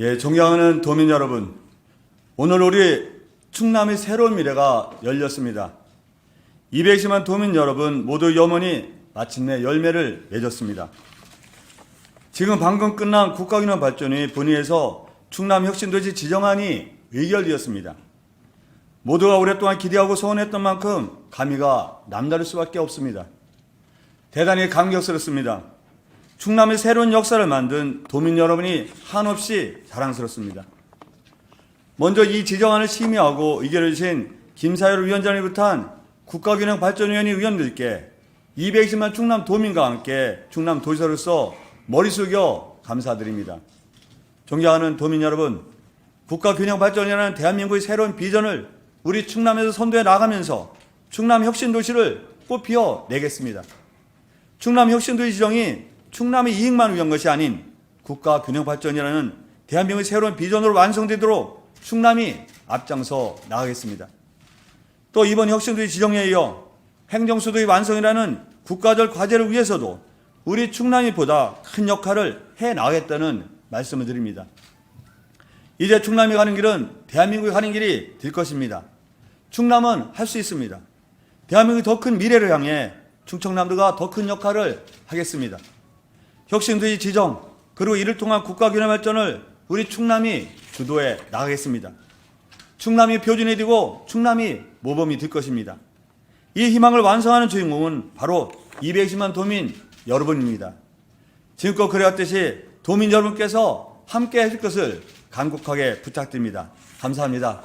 예, 존경하는 도민 여러분. 오늘 우리 충남의 새로운 미래가 열렸습니다. 220만 도민 여러분 모두 염원이 마침내 열매를 맺었습니다. 지금 방금 끝난 국가균형 발전위 분위에서 충남 혁신도시 지정안이 의결되었습니다. 모두가 오랫동안 기대하고 소원했던 만큼 감회가 남다를 수밖에 없습니다. 대단히 감격스럽습니다. 충남의 새로운 역사를 만든 도민 여러분이 한없이 자랑스럽습니다. 먼저 이 지정안을 심의하고 의결해 주신 김사열 위원장을 비롯한 국가균형발전위원회 의원들께 220만 충남 도민과 함께 충남 도지사로서 머리 숙여 감사드립니다. 존경하는 도민 여러분, 국가균형발전이라는 대한민국의 새로운 비전을 우리 충남에서 선도해 나가면서 충남 혁신도시를 꽃피워 내겠습니다. 충남 혁신도시 지정이 충남의 이익만 위한 것이 아닌 국가 균형 발전이라는 대한민국의 새로운 비전으로 완성되도록 충남이 앞장서 나가겠습니다. 또 이번 혁신도시 지정에 이어 행정수도의 완성이라는 국가적 과제를 위해서도 우리 충남이 보다 큰 역할을 해 나가겠다는 말씀을 드립니다. 이제 충남이 가는 길은 대한민국이 가는 길이 될 것입니다. 충남은 할 수 있습니다. 대한민국이 더 큰 미래를 향해 충청남도가 더 큰 역할을 하겠습니다. 혁신도시 지정 그리고 이를 통한 국가균형 발전을 우리 충남이 주도해 나가겠습니다. 충남이 표준이 되고 충남이 모범이 될 것입니다. 이 희망을 완성하는 주인공은 바로 220만 도민 여러분입니다. 지금껏 그래왔듯이 도민 여러분께서 함께 하실 것을 간곡하게 부탁드립니다. 감사합니다.